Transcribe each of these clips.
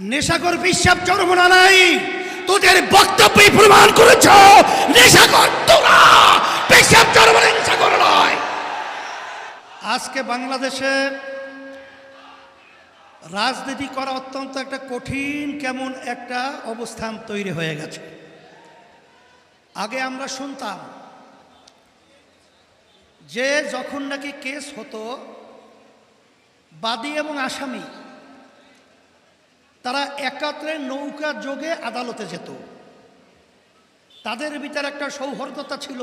নেশাকর বিশ্বাস চরমনা নাই। তোদের বক্তব্যই প্রমাণ করেছ। নেশাকর তোরা পেশাব চরমনা নেশাকর নয়। আজকে বাংলাদেশে রাজনীতি করা অত্যন্ত একটা কঠিন, কেমন একটা অবস্থান তৈরি হয়ে গেছে। আগে আমরা শুনতাম যে যখন নাকি কেস হতো, বাদী এবং আসামি তারা একাত্রে নৌকা যোগে আদালতে যেত। তাদের ভিতরে একটা সৌহার্দতা ছিল,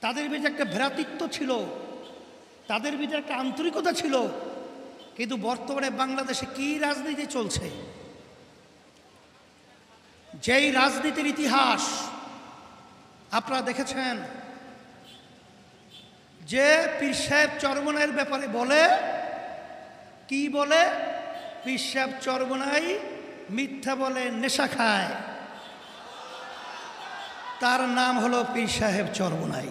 তাদের ভিতরে একটা ভ্রাতৃত্ব ছিল, তাদের ভিতরে একটা আন্তরিকতা ছিল। কিন্তু বর্তমানে বাংলাদেশে কি রাজনীতি চলছে? যেই রাজনীতির ইতিহাস আপনারা দেখেছেন, যে পীর সাহেব চরমনের ব্যাপারে বলে, কি বলে? পীর সাহেব চরমনাই মিথ্যা বলে নেশা খায়। তার নাম হলো পীর সাহেব চরমনাই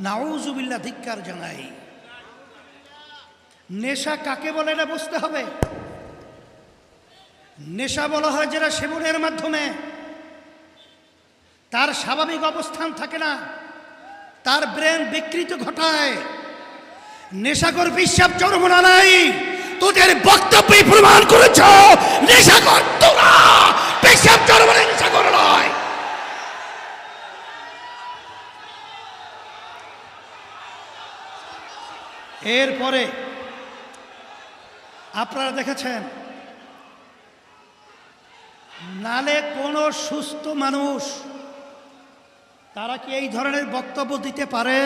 নাউজুবিল্লা ধিক্কার জানাই। নেশা কাকে বলে এটা বুঝতে হবে। নেশা বলা হয় যেটা সেবনের মাধ্যমে। তার স্বাভাবিক অবস্থান থাকে না। তার ব্রেন বিকৃত ঘটায়। নেশাকর বিশ্বাস চরমনা নাই তোদের বক্তব্যই প্রমাণ করেছ। নেশাকর তোরা। পেশাব চরমনা নেশাকর নয়। এরপরে আপনারা দেখেছেন, নালে কোনো সুস্থ মানুষ, তারা কি এই ধরনের বক্তব্য দিতে পারে?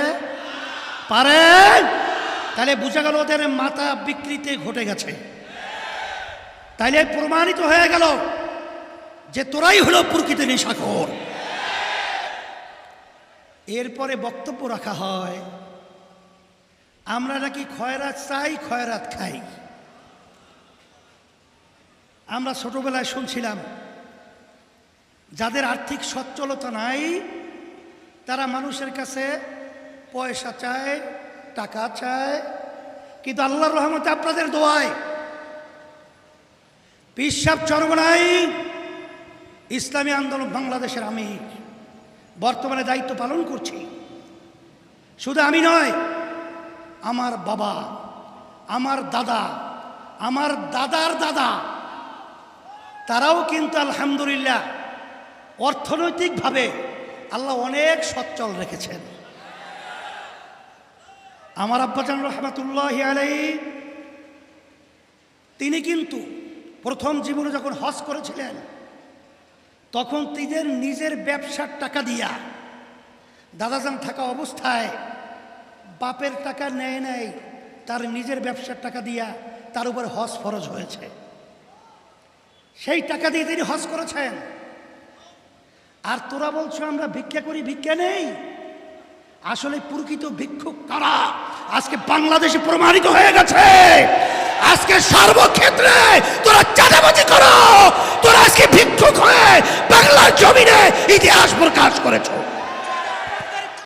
পারে? তাহলে বোঝা গেল ওদের মাথা বিকৃতি ঘটে গেছে। তাইলে প্রমাণিত হয়ে গেল যে তোরাই হলো প্রকৃতি নেশাখোর। এরপরে বক্তব্য রাখা হয়, আমরা নাকি খয়রাত চাই, খয়রাত খাই। আমরা ছোটবেলায় শুনছিলাম, যাদের আর্থিক সচ্ছলতা নাই, তারা মানুষের কাছে পয়সা চায় টাকা চায় কিন্তু আল্লাহর রহমতে আপনাদের দোয়ায় পিসাব চরমনাই, ইসলামী আন্দোলন বাংলাদেশের আমি বর্তমানে দায়িত্ব পালন করছি। শুধু আমি নয়, আমার বাবা, আমার দাদা, আমার দাদার দাদা, তারাও কিন্তু আলহামদুলিল্লাহ অর্থনৈতিকভাবে আল্লাহ অনেক সচ্ছল রেখেছেন। আমার আব্বাজান রহমাতুল্লাহ আলাই তিনি কিন্তু প্রথম জীবনে যখন হজ করেছিলেন, তখন তিনের নিজের ব্যবসার টাকা দিয়া দাদাজান থাকা অবস্থায় বাপের টাকা নেয় নেয় তার নিজের ব্যবসার টাকা দিয়া তার উপর হজ ফরজ হয়েছে। সেই টাকা দিয়ে তিনি হজ করেছেন। আর তোরা বলছো আমরা ভিক্ষা করি, ভিক্ষা নেই? আসলে প্রকৃত ভিক্ষুক কারা? আজকে বাংলাদেশে প্রমাণিত হয়ে গেছে। আজকে সর্বক্ষেত্রে তোরা চাঁদাবাজি করো। তোরা আজকে ভিক্ষুক হয়ে বাংলার জমিনে ইতিহাস প্রকাশ করেছ।